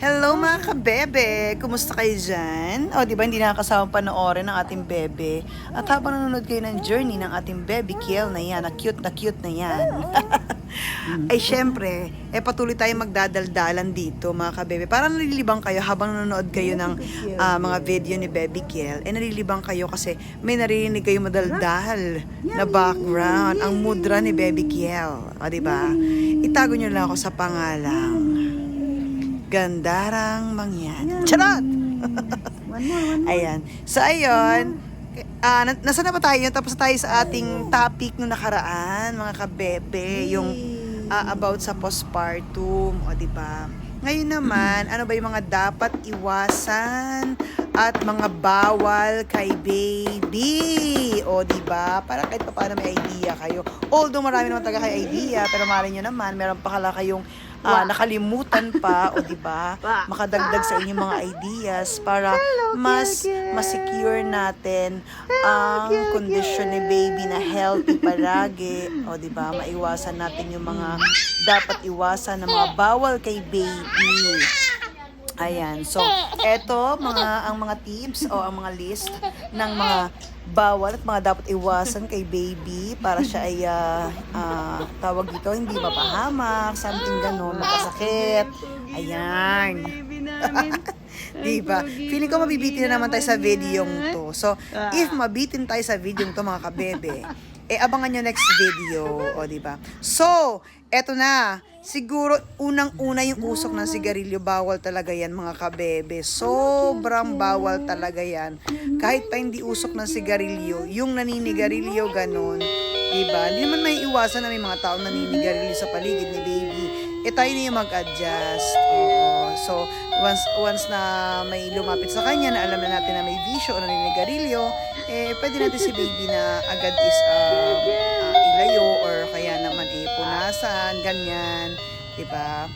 Hello mga kabebe! Kumusta kayo dyan? O, di ba hindi nakakasama panoorin ng ating bebe? At habang nanonood kayo ng journey ng ating baby Kiel na yan, na cute na cute na yan. ay syempre, eh patuloy tayong magdadaldalan dito mga kabebe. Parang nalilibang kayo habang nanonood kayo ng ah, mga video ni Baby Kiel. Eh nalilibang kayo kasi may naririnig kayo madaldal na background. Ang mudra ni Baby Kiel. O, di ba? Itago nyo lang ako sa pangalang Gandarang Mangyan. Charot! One more, one more. Ayan. So, ayun. Na- nasa na ba tayo? Tapos tayo sa ating topic nung nakaraan, mga kabebe. Yung ah, about sa postpartum, o di ba? Ngayon naman, ano ba yung mga dapat iwasan at mga bawal kay baby? O di ba? Para kahit pa paano may idea kayo. Although marami naman taga kay idea, pero mali nyo naman, meron pa kala kayong ah, nakalimutan pa, o di ba? Makadagdag sa inyong mga ideas para mas ma-secure natin ang kondisyon ni baby na healthy palagi. O, di ba? Maiwasan natin yung mga dapat iwasan na mga bawal kay baby. Ayan. So, eto mga ang mga tips o ang mga list ng mga bawal at mga dapat iwasan kay baby para siya ay ah, ah, tawag dito hindi mapahamak, something ganon, makasakit. Ayan. Diba? Feeling ko mabibitin na naman tayo sa video to. So, if mabitin tayo sa video to mga kabebe, eh abangan nyo next video, o diba? So, eto na. Siguro, unang-una yung usok ng sigarilyo, bawal talaga yan mga kabebe. Sobrang bawal talaga yan. Kahit pa hindi usok ng sigarilyo, yung naninigarilyo, ganun. Diba? Hindi naman may iwasan na may mga taong naninigarilyo sa paligid ni baby. Eh tayo na yung mag-adjust. So, once once na may lumapit sa kanya na alam na natin na may bisyo o naninigarilyo, eh pwede natin si baby na agad is um, ah, ilayo or kaya naman eh punasan, ganyan, 'di ba?